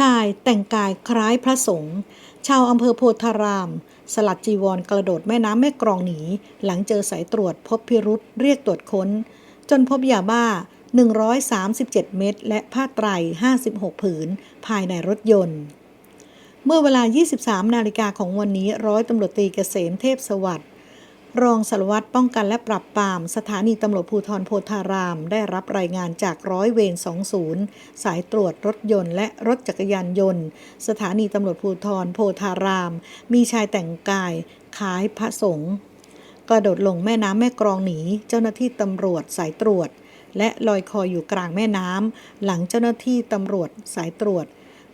ชายแต่งกายคล้ายพระสงฆ์ชาวอำเภอโพธาราม สลัดจีวรกระโดดแม่น้ำแม่กรองหนี หลังเจอสายตรวจพบพิรุษเรียกตรวจค้น จนพบยาบ้า 137 เม็ดและผ้าไตร 56 ผืน ภายในรถยนต์ เมื่อเวลา 23 นาฬิกาของวันนี้ร้อยตำรวจตรีเกษมเทพสวัสดิ์ รองสารวัตรป้องกันและปราบปราม สถานีตำรวจภูธรโพธาราม ได้รับรายงานจากร้อยเวร20 สายตรวจรถยนต์และรถจักรยานยนต์ สถานีตำรวจภูธรโพธาราม มีชายแต่งกายคล้ายพระสงฆ์กระโดดลงแม่น้ำแม่กรองหนีเจ้าหน้าที่ตำรวจสายตรวจ และลอยคออยู่กลางแม่น้ำหลังเจ้าหน้าที่ตำรวจสายตรวจ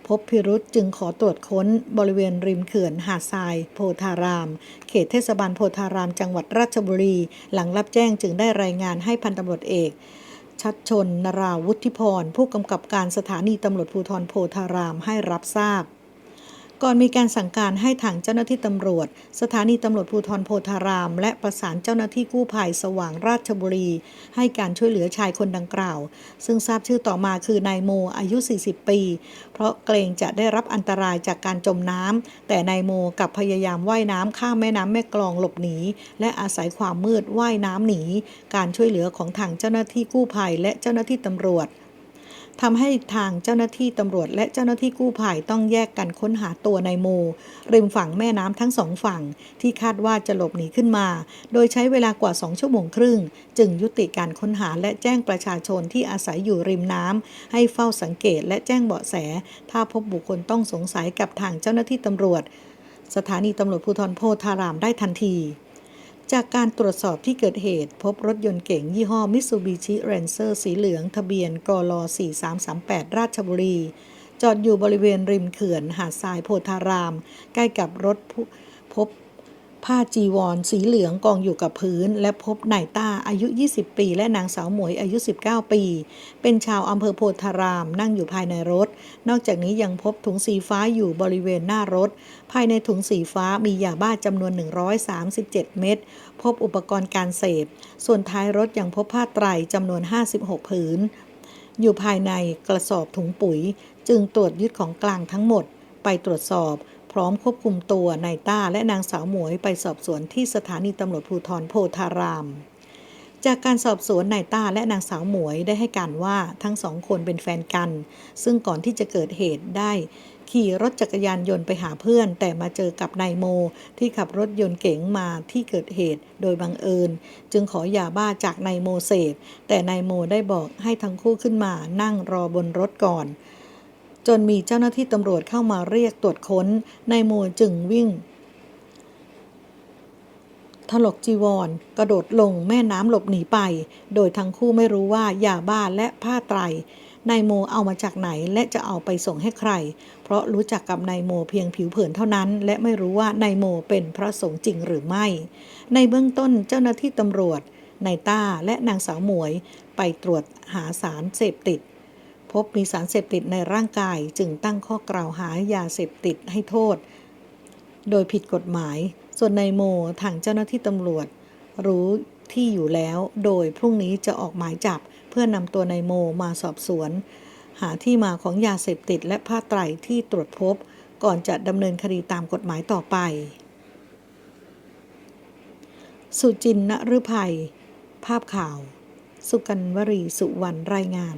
พบพิรุษจึงขอตรวจค้นบริเวณริมเขื่อนหาดทราย โพธาราม เขตเทศบาลโพธาราม จังหวัดราชบุรี หลังรับแจ้งจึงได้รายงานให้พันตำรวจเอกชัดชน นราวุฒิพร ผู้กำกับการสถานีตำรวจภูธรโพธารามให้รับทราบ ก่อนมีการสั่งการให้ทางเจ้าหน้าที่ตำรวจ สถานีตำรวจภูธรโพธาราม และประสานเจ้าหน้าที่กู้ภัยสว่างราชบุรี ให้การช่วยเหลือชายคนดังกล่าว ซึ่งทราบชื่อต่อมาคือนายโมอายุ 40 ปี เพราะเกรงจะได้รับอันตรายจากการจมน้ำแต่นายโมกลับพยายามว่ายน้ำข้ามแม่น้ำแม่กลองหลบหนี และอาศัยความมืดว่ายน้ำหนี การช่วยเหลือของทางเจ้าหน้าที่กู้ภัยและเจ้าหน้าที่ตำรวจ ทำให้ทางเจ้าหน้าที่ตำรวจและเจ้าหน้าที่กู้ภัยต้องแยกกันค้นหาตัวนายโม ริมฝั่งแม่น้ำทั้งสองฝั่ง ที่คาดว่าจะหลบหนีขึ้นมา โดยใช้เวลากว่า2ชั่วโมงครึ่ง จึงยุติการค้นหาและแจ้งประชาชนที่อาศัยอยู่ริมน้ำให้เฝ้าสังเกตและแจ้งเบาะแส ถ้าพบบุคคลต้องสงสัยกับทางเจ้าหน้าที่ตำรวจ สถานีตำรวจภูธรโพธารามได้ทันที จากการตรวจสอบที่เกิดเหตุ พบรถยนต์เก๋งยี่ห้อมิ t ซูบิชิเรนเซอร์สีเหลือง ทะเบียนกล4338 ราชบุรี จอดอยู่บริเวณริมเขื่อน หาดทรายโพธาราม ใกล้กับรถพบ ผ้าจีวร สีเหลืองกองอยู่กับพื้น และพบนายต้าอายุ 20 ปี และนางสาวหมวยอายุ 19 ปี เป็นชาวอำเภอโพธาราม นั่งอยู่ภายในรถ นอกจากนี้ยังพบถุงสีฟ้าอยู่บริเวณหน้ารถ ภายในถุงสีฟ้ามียาบ้าจำนวน 137 เม็ดพบอุปกรณ์การเสพ ส่วนท้ายรถยังพบผ้าไตรจำนวน 56 ผืน อยู่ภายในกระสอบถุงปุ๋ย จึงตรวจยึดของกลางทั้งหมด ไปตรวจสอบ พร้อมควบคุมตัวนายต้าและนางสาวหมวยไปสอบสวนที่สถานีตำรวจภูธรโพธาราม จากการสอบสวนนายต้าและนางสาวหมวยได้ให้การว่าทั้งสองคนเป็นแฟนกัน ซึ่งก่อนที่จะเกิดเหตุได้ ขี่รถจักรยานยนต์ไปหาเพื่อน แต่มาเจอกับนายโม ที่ขับรถยนต์เก๋งมาที่เกิดเหตุโดยบังเอิญ จึงขอยาบ้าจากนายโมเสพแต่นายโมได้บอกให้ทั้งคู่ขึ้นมานั่งรอบนรถก่อน จนมีเจ้าหน้าที่ตำรวจเข้ามาเรียกตรวจค้นนายโมจึงวิ่ง ถลกจีวร กระโดดลงแม่น้ำหลบหนีไป โดยทั้งคู่ไม่รู้ว่ายาบ้าและผ้าไตรนายโมเอามาจากไหนและจะเอาไปส่งให้ใคร เพราะรู้จักกับนายโมเพียงผิวเผินเท่านั้น และไม่รู้ว่านายโมเป็นพระสงฆ์จริงหรือไม่ ในเบื้องต้นเจ้าหน้าที่ตำรวจนายต้าและนางสาวหมวยไปตรวจหาสารเสพติด พบมีสารเสพติดในร่างกาย จึงตั้งข้อกล่าวหายาเสพติดให้โทษ โดยผิดกฎหมาย ส่วนนายโมทางเจ้าหน้าที่ตำรวจ รู้ที่อยู่แล้วโดยพรุ่งนี้จะออกหมายจับเพื่อนำตัวนายโมมาสอบสวน หาที่มาของยาเสพติดและผ้าไตรที่ตรวจพบ ก่อนจะดำเนินคดีตามกฎหมายต่อไป สุจินนฤภัย ภาพข่าว สุกันวรีสุวรรณรายงาน